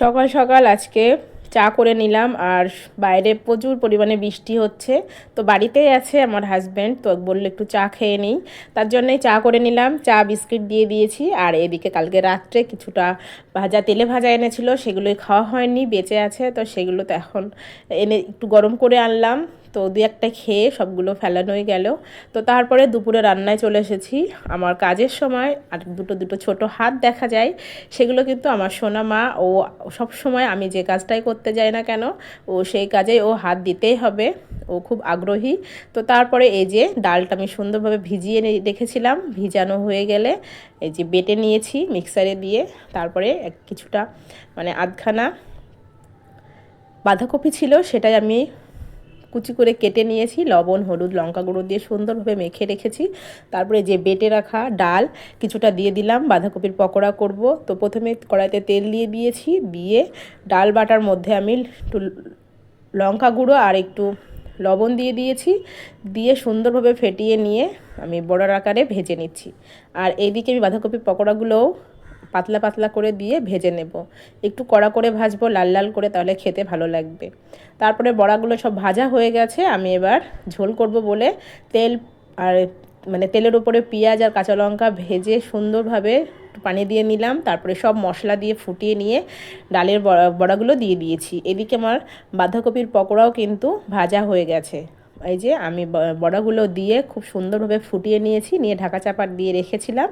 সকাল সকাল আজকে চা করে নিলাম আর বাইরে প্রচুর পরিমাণে বৃষ্টি হচ্ছে। তো বাড়িতেই আছে আমার হাজব্যান্ড তো বলল একটু চা খেয়ে নিই। তার জন্যই চা করে নিলাম, চা, বিস্কিট দিয়ে দিয়েছি। আর এদিকে কালকে রাত্রে কিছুটা ভাজা, তেলে ভাজা এনেছিল, সেগুলোই খাওয়া হয়নি, বেঁচে আছে, তো সেগুলো তো এখন এনে একটু গরম করে আনলাম। তো দু একটা খেয়ে সবগুলো ফেলানোই গেল। তো তারপরে দুপুরে রান্নায় চলে এসেছি। আমার কাজের সময় আর দুটো দুটো ছোট হাত দেখা যায়, সেগুলো কিন্তু আমার সোনা মা, ও সব সময় আমি যে কাজটাই করতে যাই না কেন, ও সেই কাজে ও হাত দিতেই হবে, ও খুব আগ্রহী। তো তারপরে এই যে ডালটা আমি সুন্দরভাবে ভিজিয়ে রেখেছিলাম, ভিজানো হয়ে গেলে এই যে বেটে নিয়েছি মিক্সারে দিয়ে, তারপরে কিছুটা মানে আধখানা বাঁধাকপি ছিল, সেটাই আমি কুচি করে কেটে নিয়েছি, লবণ, হলুদ, লঙ্কা গুঁড়ো দিয়ে সুন্দরভাবে মেখে রেখেছি। তারপরে যে বেটে রাখা ডাল, কিছুটা দিয়ে দিলাম, বাঁধাকপির পকোড়া করব। তো প্রথমে কড়াইতে তেল দিয়ে দিয়েছি, দিয়ে ডাল বাটার মধ্যে আমি একটু লঙ্কা গুঁড়ো আর একটু লবণ দিয়ে দিয়েছি। দিয়ে সুন্দরভাবে ফেটিয়ে নিয়ে আমি বড়ার আকারে ভেজে নিচ্ছি। আর এইদিকে আমি বাঁধাকপির পকোড়াগুলোও পাতলা পাতলা করে দিয়ে ভেজে নেব। একটু কড়া করে ভাজবো, লাল লাল করে তাহলে খেতে ভালো লাগবে। তারপরে বড়াগুলো সব ভাজা হয়ে গেছে, আমি এবার ঝোল করব বলে তেল আর মানে তেলের উপরে পেঁয়াজ আর কাঁচা লঙ্কা ভেজে সুন্দরভাবে পানি দিয়ে নিলাম। তারপরে সব মশলা দিয়ে ফুটিয়ে নিয়ে ডালের বড়াগুলো দিয়ে দিয়েছি। এদিকে আমার বাঁধাকপির পকোড়াও কিন্তু ভাজা হয়ে গেছে। এই যে আমি বড়াগুলো দিয়ে খুব সুন্দরভাবে ফুটিয়ে নিয়েছি, নিয়ে ঢাকা চাপা দিয়ে রেখেছিলাম।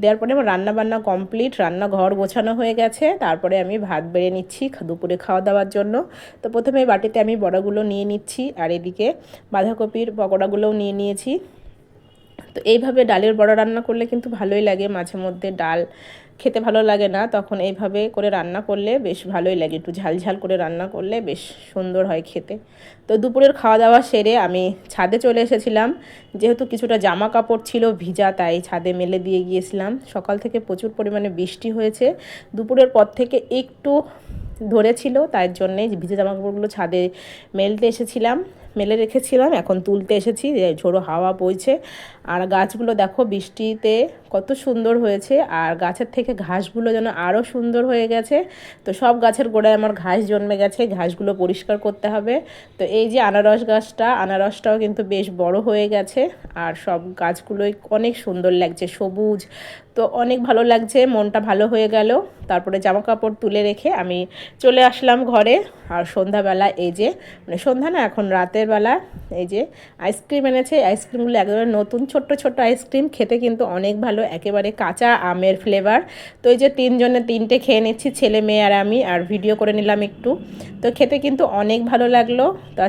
দেওয়ার পরে আমার রান্নাবান্না কমপ্লিট, রান্নাঘর গোছানো হয়ে গেছে। তারপরে আমি ভাত বেড়ে নিচ্ছি দুপুরে খাওয়া দাওয়ার জন্য। তো প্রথমে বাটিতে আমি বড়াগুলো নিয়ে নিচ্ছি, আর এদিকে বাঁধাকপির পকোড়াগুলোও নিয়ে নিয়েছি। তো এইভাবে ডালের বড়া রান্না করলে কিন্তু ভালোই লাগে। মাঝে মধ্যে ডাল খেতে ভালো লাগে না, তখন এইভাবে করে রান্না করলে বেশ ভালোই লাগে। একটু ঝালঝাল করে রান্না করলে বেশ সুন্দর হয় খেতে। তো দুপুরের খাওয়া দাওয়া সেরে আমি ছাদে চলে এসেছিলাম। যেহেতু কিছুটা জামা কাপড় ছিল ভিজা, তাই ছাদে মেলে দিয়ে গিয়েছিলাম। সকাল থেকে প্রচুর পরিমাণে বৃষ্টি হয়েছে। দুপুরের পর থেকে একটু ধরেছিল তার জন্যে ভিজে জামা কাপড়গুলো ছাদে মেলতে এসেছিলাম। মেলে রেখেছিলাম, এখন তুলতে এসেছি ঝোড়ো হাওয়া বইছে। আর গাছগুলো দেখো বৃষ্টিতে কত সুন্দর হয়েছে, আর গাছের থেকে ঘাসগুলো যেন আরও সুন্দর হয়ে গেছে। তো সব গাছের গোড়ায় আমার ঘাস জন্মে গেছে, ঘাসগুলো পরিষ্কার করতে হবে। তো এই যে আনারস গাছটা, আনারসটাও কিন্তু বেশ বড় হয়ে গেছে, আর সব গাছগুলোই অনেক সুন্দর লাগছে, সবুজ তো অনেক ভালো লাগছে, মনটা ভালো হয়ে গেল। তারপরে জামা কাপড় তুলে রেখে আমি চলে আসলাম ঘরে। আর সন্ধ্যাবেলা এই যে মানে সন্ধ্যা না, এখন রাতের বেলা এই যে আইসক্রিম এনেছে। আইসক্রিমগুলো একদম নতুন, ছোট্ট ছোট্ট আইসক্রিম। খেতে কিন্তু অনেক ভালো, একেবারে কাঁচা আমের ফ্লেভার তো এই যে তিনজনে তিনটে খেয়ে নিচ্ছি, ছেলে মেয়ে আর আমি, আর ভিডিও করে নিলাম একটু। তো খেতে কিন্তু অনেক ভালো লাগল। তো